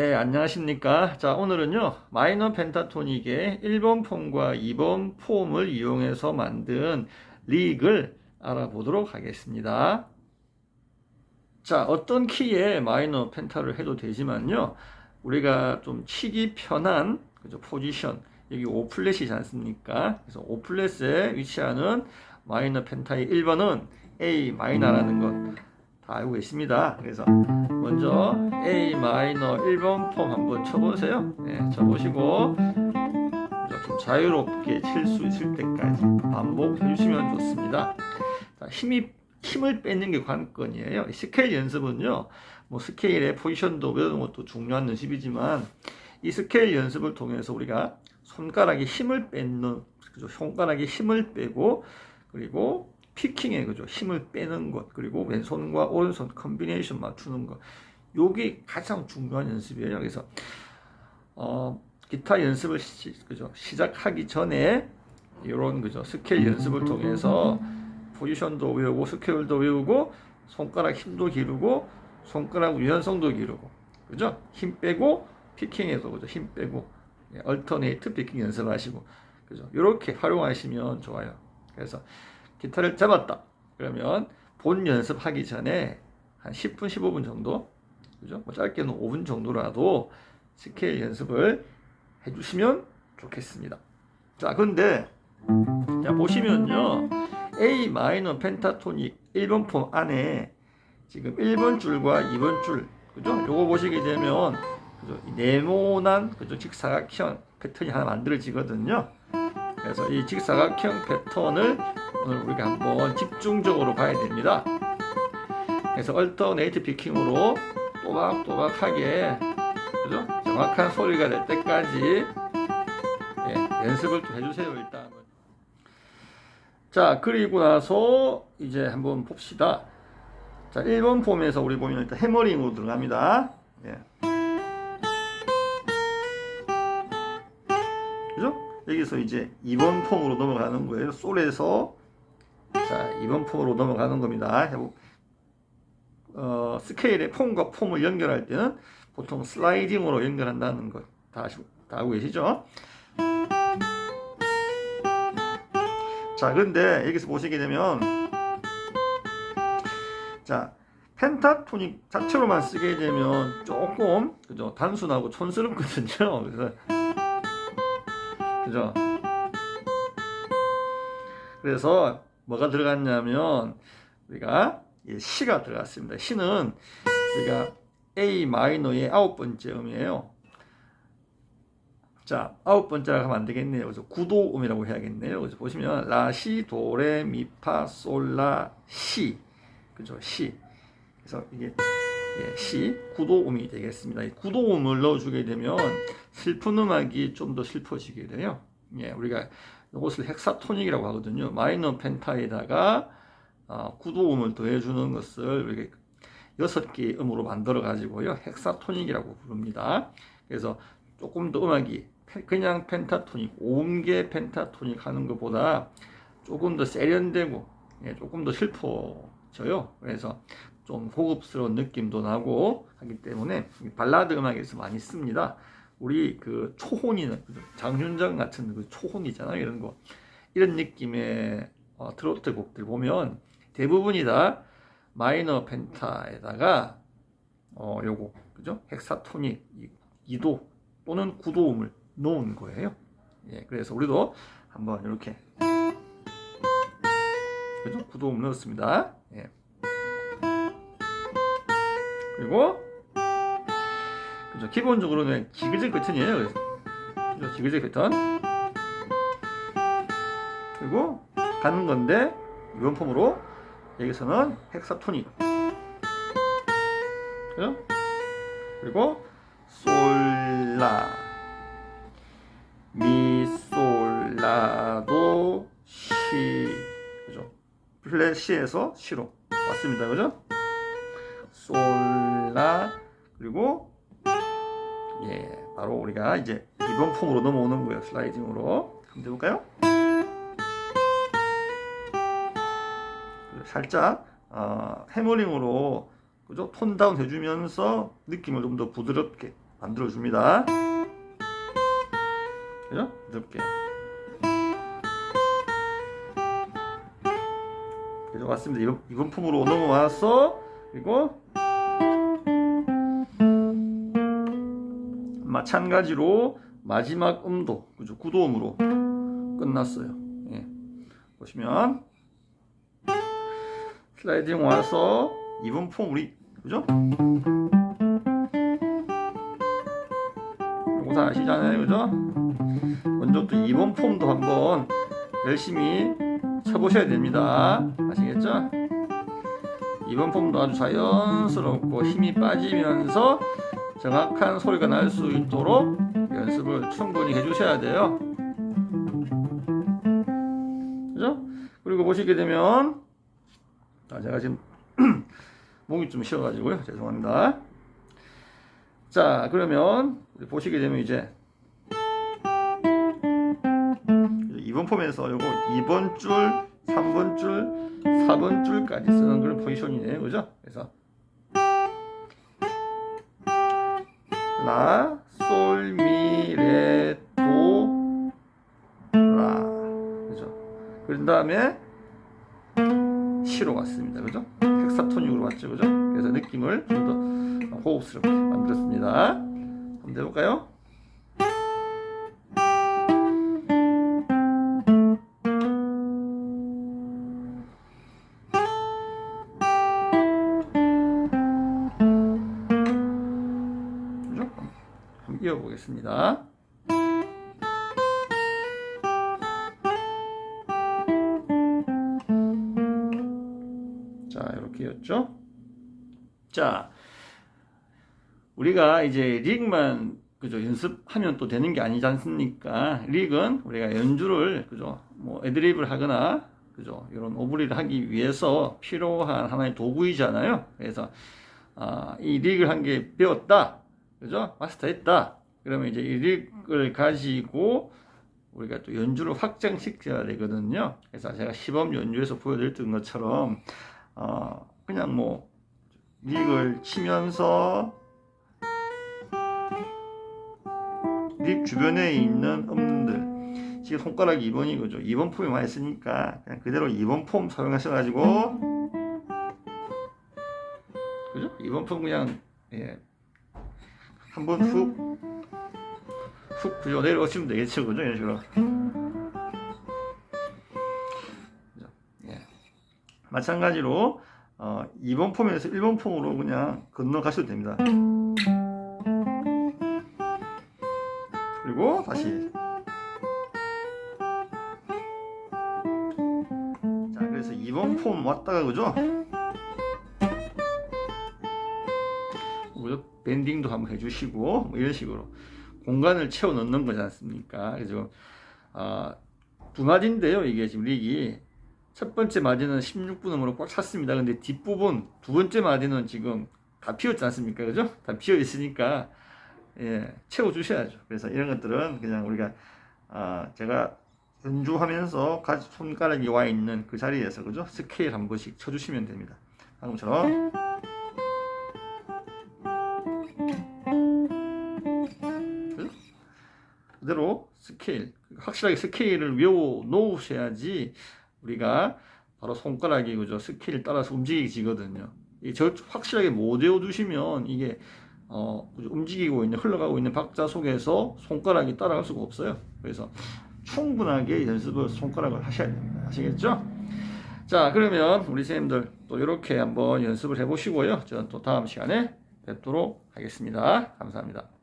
안녕하십니까. 자, 오늘은요, 마이너 펜타토닉의 1번 폼과 2번 폼을 이용해서 만든 리그를 알아보도록 하겠습니다. 자, 어떤 키에 마이너 펜타를 해도 되지만요, 우리가 좀 치기 편한, 그죠, 포지션, 여기 5플랫이지 않습니까? 그래서 5플랫에 위치하는 마이너 펜타의 1번은 A 마이너라는 것 다 알고 계십니다. 그래서 먼저 A 마이너 1번 폼 한번 쳐보세요. 네, 쳐보시고 좀 자유롭게 칠 수 있을 때까지 반복해 주시면 좋습니다. 자, 힘이 힘을 빼는 게 관건이에요. 스케일 연습은요, 뭐 스케일의 포지션도 배우는 것도 중요한 연습이지만 이 스케일 연습을 통해서 우리가 손가락에 힘을 빼는 그죠? 손가락에 힘을 빼고 그리고 피킹에 그죠? 힘을 빼는 것 그리고 왼손과 오른손 컨비네이션 맞추는 것. 요게 가장 중요한 연습이에요. 그래서 어, 기타 연습을 시, 그죠? 시작하기 전에 이런 그죠? 스케일 연습을 통해서 포지션도 외우고 스케일도 외우고 손가락 힘도 기르고 손가락 유연성도 기르고 그죠? 힘 빼고 피킹에도 그죠? 힘 빼고 예, 얼터네이트 피킹 연습하시고 그죠? 이렇게 활용하시면 좋아요. 그래서 기타를 잡았다. 그러면 본 연습하기 전에 한 10분, 15분 정도, 그죠? 뭐 짧게는 5분 정도라도 스케일 연습을 해주시면 좋겠습니다. 자, 근데, 자, 보시면요. A 마이너 펜타토닉 1번 폼 안에 지금 1번 줄과 2번 줄, 그죠? 요거 보시게 되면, 그죠? 네모난, 그죠? 직사각형 패턴이 하나 만들어지거든요. 그래서 이 직사각형 패턴을 오늘 우리가 한번 집중적으로 봐야 됩니다. 그래서 얼터네이트 피킹으로 또박또박하게 그죠? 정확한 소리가 될 때까지 예, 연습을 좀 해주세요 일단. 자 그리고 나서 이제 한번 봅시다. 자 1번 폼에서 우리 보면 일단 해머링으로 들어갑니다. 예. 그죠? 여기서 이제 2번 폼으로 넘어가는 거예요. 솔에서 자 2번 폼으로 넘어가는 겁니다. 어, 스케일의 폼과 폼을 연결할 때는 보통 슬라이딩으로 연결한다는 것다다 알고 계시죠? 자, 그런데 여기서 보시게 되면 자 펜타토닉 자체로만 쓰게 되면 조금 그죠 단순하고 촌스럽거든요. 그래서 그죠? 그래서 뭐가 들어갔냐면 우리가 시가 들어갔습니다. 시는 우리가 A 마이너의 아홉 번째 음이에요. 자, 아홉 번째라고 하면 안 되겠네요. 그래서 구도음이라고 해야겠네요. 그래서 보시면 라시 도레 미파 솔라 시 그죠? 시. 그래서 이게 예, 시 구도음이 되겠습니다. 이 구도음을 넣어주게 되면 슬픈 음악이 좀 더 슬퍼지게 돼요. 예, 우리가 이것을 헥사토닉이라고 하거든요. 마이너 펜타에다가 어, 구도음을 더해주는 것을 여섯 개의 음으로 만들어 가지고요 헥사토닉이라고 부릅니다. 그래서 조금 더 음악이 그냥 펜타토닉, 온개 펜타토닉 하는 것보다 조금 더 세련되고 예, 조금 더 슬퍼져요. 그래서 좀 고급스러운 느낌도 나고 하기 때문에 발라드 음악에서 많이 씁니다. 우리 그 초혼이는 장윤정 같은 그 초혼이잖아요. 이런 거 이런 느낌의 어, 트로트 곡들 보면 대부분이 다 마이너 펜타에다가 어 요거 그죠? 헥사토닉 2도 또는 9도음을 놓은 거예요. 예, 그래서 우리도 한번 이렇게 그죠? 9도음 넣었습니다. 예. 그리고 그죠? 기본적으로는 지그재 패턴이에요. 그래서 그죠? 지그재 패턴. 그리고 가는 건데 이번 폼으로 여기서는 헥사토닉. 그죠? 그리고 솔라 미솔라도 시 그죠? 플랫 시에서 시로 왔습니다. 그죠? 솔라 그리고 예, 바로 우리가 이제 이번 폼으로 넘어오는 거예요. 슬라이딩으로. 한번 해볼까요? 살짝 어, 해머링으로 그죠? 톤 다운 해주면서 느낌을 좀 더 부드럽게 만들어 줍니다. 그죠? 이렇게. 그죠? 맞습니다. 이번, 이번 품으로 넘어와서 그리고 마찬가지로 마지막 음도 그죠? 구도음으로 끝났어요. 예. 보시면 슬라이딩 와서 이번 폼 우리 그죠? 이거 다 아시잖아요, 그죠? 먼저 또 이번 폼도 한번 열심히 쳐보셔야 됩니다. 아시겠죠? 이번 폼도 아주 자연스럽고 힘이 빠지면서 정확한 소리가 날 수 있도록 연습을 충분히 해주셔야 돼요. 그죠? 그리고 보시게 되면 아, 제가 지금 목이 좀 쉬어가지고요. 죄송합니다. 자, 그러면 보시게 되면 이제 2번 폼에서 요거 2번 줄, 3번 줄, 4번 줄까지 쓰는 그런 포지션이네요. 그죠? 그래서 라, 솔, 미, 레, 도, 라. 그죠? 그런 다음에 시로 왔습니다. 그죠? 헥사토닉으로 왔죠. 그죠? 그래서 느낌을 좀 더 호흡스럽게 만들었습니다. 한번 해볼까요? 이어보겠습니다. 자, 이렇게였죠? 자, 우리가 이제 릭만 그죠 연습하면 또 되는 게 아니지 않습니까? 릭은 우리가 연주를 그죠 뭐 애드립을 하거나 그죠 이런 오브리를 하기 위해서 필요한 하나의 도구이잖아요. 그래서 아, 이 릭을 한개 배웠다, 그죠 마스터했다. 그러면 이제 이 릭을 가지고 우리가 또 연주를 확장시켜야 되거든요. 그래서 제가 시범 연주에서 보여드렸던 것처럼 어, 그냥 뭐 릭을 치면서 립 주변에 있는 음들. 지금 손가락이 2번이 그죠? 2번 폼이 많이 쓰니까 그냥 그대로 2번 폼 사용하셔 가지고. 그죠? 2번 폼 그냥 예 한번 훅. 훅 그죠 내려오시면 되겠죠 그죠? 이런 식으로. 그죠? 예. 마찬가지로 어, 2번 폼에서 1번 폼으로 그냥 건너가셔도 됩니다. 그리고 다시. 자 그래서 2번 폼 왔다가 그죠 밴딩도 한번 해주시고 뭐 이런 식으로 공간을 채워 넣는 거지 않습니까 그죠 아, 두 마디인데요 이게 지금 릭이 첫 번째 마디는 16분음으로 꽉 찼습니다 근데 뒷부분 두 번째 마디는 지금 다 피었지 않습니까 그죠 다 피어 있으니까 예, 채워 주셔야죠. 그래서 이런 것들은 그냥 우리가 아, 제가 연주하면서 손가락이 와 있는 그 자리에서 그죠? 스케일 한 번씩 쳐 주시면 됩니다. 방금처럼 스케일 확실하게 스케일을 외워 놓으셔야지 우리가 바로 손가락이 그죠? 스케일 따라서 움직이지거든요. 이저 확실하게 못 외워 두시면 이게 어, 움직이고 있는 흘러가고 있는 박자 속에서 손가락이 따라갈 수가 없어요. 그래서 충분하게 연습을 손가락을 하셔야 됩니다. 아시겠죠? 자, 그러면 우리 선생님들 또 이렇게 한번 연습을 해보시고요. 저는 또 다음 시간에 뵙도록 하겠습니다. 감사합니다.